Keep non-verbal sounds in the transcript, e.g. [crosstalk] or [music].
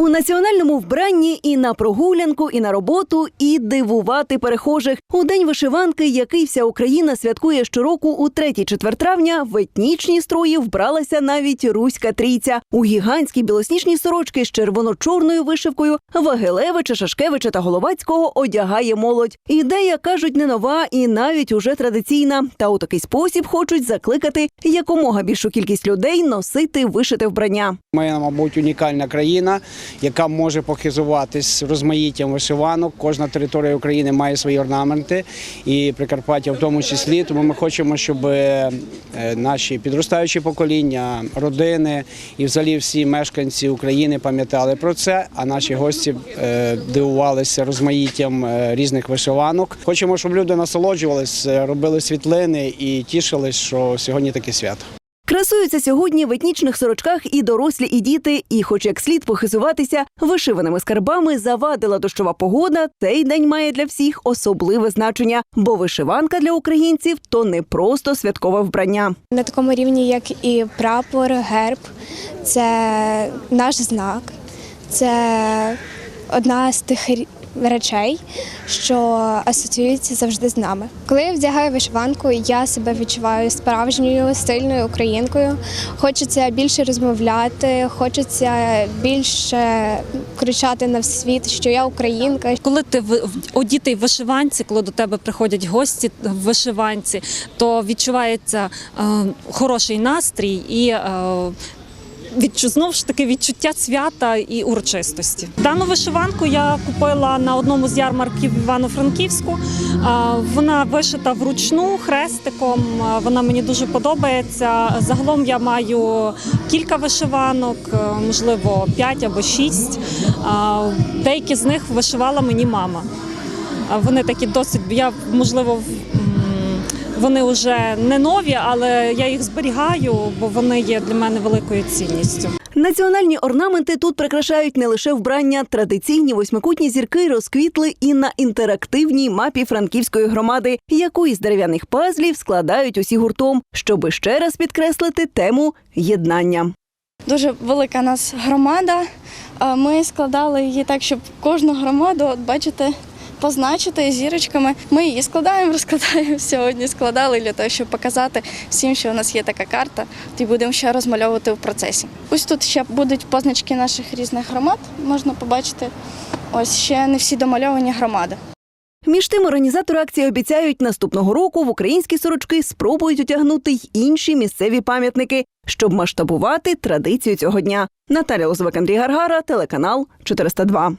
У національному вбранні і на прогулянку, і на роботу, і дивувати перехожих. У день вишиванки, який вся Україна святкує щороку у 3-4 травня, в етнічні строї вбралася навіть руська трійця. У гігантській білосніжній сорочки з червоно-чорною вишивкою Вагелевича, Шашкевича та Головацького одягає молодь. Ідея кажуть не нова і навіть уже традиційна. Та у такий спосіб хочуть закликати якомога більшу кількість людей носити вишите вбрання. Ми, мабуть, унікальна країна, яка може похизуватись розмаїттям вишиванок. Кожна територія України має свої орнаменти, і Прикарпаття в тому числі. Тому ми хочемо, щоб е, наші підростаючі покоління, родини і взагалі всі мешканці України пам'ятали про це. А наші гості е, дивувалися розмаїттям е, різних вишиванок. Хочемо, щоб люди насолоджувались, е, робили світлини і тішились, що сьогодні таке свято. Красуються сьогодні в етнічних сорочках і дорослі, і діти. І, хоч як слід похизуватися вишиваними скарбами, завадила дощова погода. Цей день має для всіх особливе значення, бо вишиванка для українців то не просто святкове вбрання. На такому рівні, як і прапор, герб, це наш знак, це одна з тих речей, що асоціюється завжди з нами. Коли я вдягаю вишиванку, я себе відчуваю справжньою сильною українкою. Хочеться більше розмовляти, хочеться більше кричати на світ, що я українка, Коли ти одітий в вишиванці, коли до тебе приходять гості в вишиванці, то відчувається е, хороший настрій і е, відчу, знову ж таки відчуття свята і урочистості. Дану вишиванку я купила на одному з ярмарків Івано-Франківську. Вона вишита вручну хрестиком. Вона мені дуже подобається. Загалом я маю кілька вишиванок, е, можливо, п'ять або шість. Деякі з них вишивала мені мама. Вони такі досить, я можливо, вони вже не нові, але я їх зберігаю, бо вони є для мене великою цінністю. Національні орнаменти тут прикрашають не лише вбрання, традиційні восьмикутні зірки розквітли і на інтерактивній мапі франківської громади, яку із дерев'яних пазлів складають усі гуртом, щоби ще раз підкреслити тему єднання. Дуже велика нас громада. Ми складали її так, щоб кожну громаду, от бачите, позначити зірочками. Ми її складаємо, [laughs] розкладаємо сьогодні. Складали для того, щоб показати всім, що у нас є така карта, і будемо ще розмальовувати в процесі. Ось тут ще будуть позначки наших різних громад. Можна побачити. Ось ще не всі домальовані громади. Між тим, організатори акції обіцяють, наступного року в українські сорочки спробують утягнути й інші місцеві пам'ятники, щоб масштабувати традицію цього дня. Наталя Лозовик, Андрій Гаргара, телеканал 402.